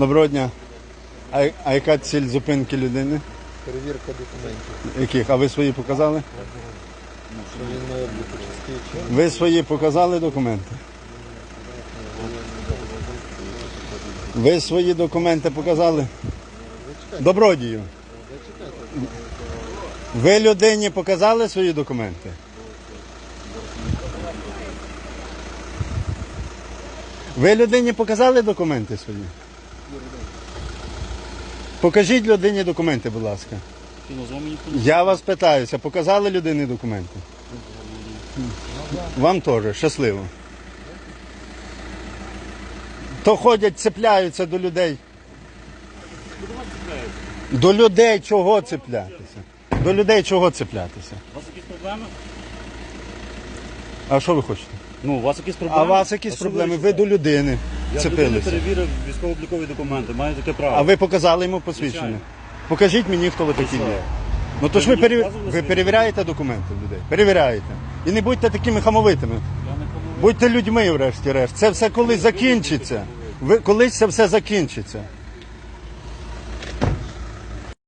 Доброго дня. А, а яка ціль зупинки людини? Перевірка документів, Яких? А ви свої показали? що він на обліку частий час. Ви свої показали документи? Ви свої документи показали? Добродію. Ви людині показали свої документи? Ви людині показали документи свої? Покажіть людині документи, будь ласка. Я вас питаюся, показали людині документи? Вам теж, щасливо. То ходять, цепляються до людей. До людей чого цеплятися? До людей чого цеплятися? У вас якісь проблеми? А що ви хочете? Ну, у вас якісь проблеми? А у вас якісь проблеми? ви Ви до людини Я перевірив військово-облікові документи, маю таке право. А ви показали йому посвідчення? Звичайно. Покажіть мені, хто ви такі є. Ну то ж ви, мені показували ви перевіряєте документи людей? Перевіряєте. І не будьте такими хамовитими. Я не помилуюсь. Будьте людьми, врешті-решт. Це все колись закінчиться. Ви колись це все закінчиться.